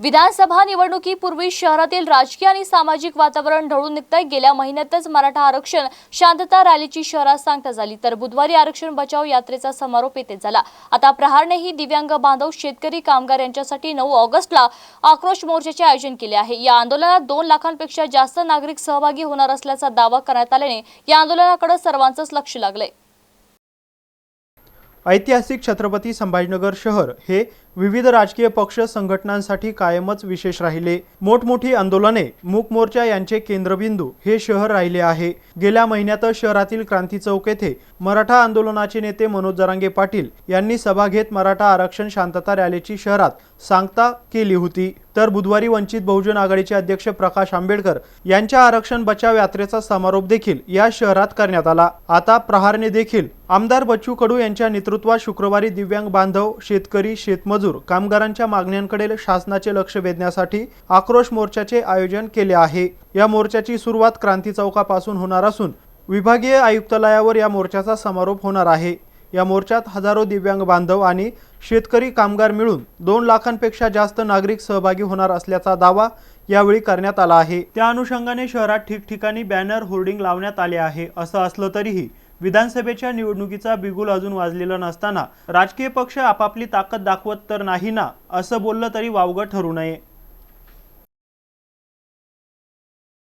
विधानसभा निवडणुकीपूर्वी शहरातील राजकीय आणि सामाजिक वातावरण ढळून निघतंय. गेल्या महिन्यातच मराठा आरक्षण शांतता रॅलीची शहरात सांगता झाली. तर बुधवारी आरक्षण बचाव यात्रेचा समारोप येथे झाला. आता प्रहारनेही दिव्यांग बांधव शेतकरी कामगार यांच्यासाठी नऊ ऑगस्टला आक्रोश मोर्चाचे आयोजन केले आहे. या आंदोलनात दोन लाखांपेक्षा जास्त नागरिक सहभागी होणार असल्याचा दावा करण्यात आल्याने या आंदोलनाकडे सर्वांचंच लक्ष लागलंय. ऐतिहासिक छत्रपती संभाजीनगर शहर हे विविध राजकीय पक्ष संघटनांसाठी कायमच विशेष राहिले. मोठमोठी आंदोलने मूक मोर्चा यांचे केंद्रबिंदू हे शहर राहिले आहे. गेल्या महिन्यातच शहरातील क्रांती चौक येथे मराठा आंदोलनाचे नेते मनोज जरांगे पाटील यांनी सभा घेत मराठा आरक्षण शांतता रॅलीची शहरात सांगता केली होती. तर बुधवारी वंचित बहुजन आघाडीचे अध्यक्ष प्रकाश आंबेडकर यांच्या आरक्षण बचाव यात्रेचा समारोप देखील या शहरात करण्यात आला. आता प्रहारने देखील आमदार बच्चू कडू यांच्या नेतृत्वात शुक्रवारी दिव्यांग बांधव शेतकरी शेतमजूर कामगारांच्या मागण्यांकडे शासनाचे लक्ष वेधण्यासाठी आक्रोश मोर्चाचे आयोजन केले आहे. या मोर्चाची सुरुवात क्रांती चौकापासून होणार असून विभागीय आयुक्तालयावर या मोर्चाचा समारोप होणार आहे. या मोर्चात हजारो दिव्यांग बांधव आणि शेतकरी कामगार मिळून दोन लाखांपेक्षा जास्त नागरिक सहभागी होणार असल्याचा दावा यावेळी करण्यात आला आहे. त्या अनुषंगाने शहरात ठिकठिकाणी बॅनर होर्डिंग लावण्यात आले आहे. असं असलं तरीही विधानसभेच्या निवडणुकीचा बिगुल अजून वाजलेला नसताना राजकीय पक्ष आपापली ताकद दाखवत तर नाही ना असं बोललं तरी वावगं ठरू नये.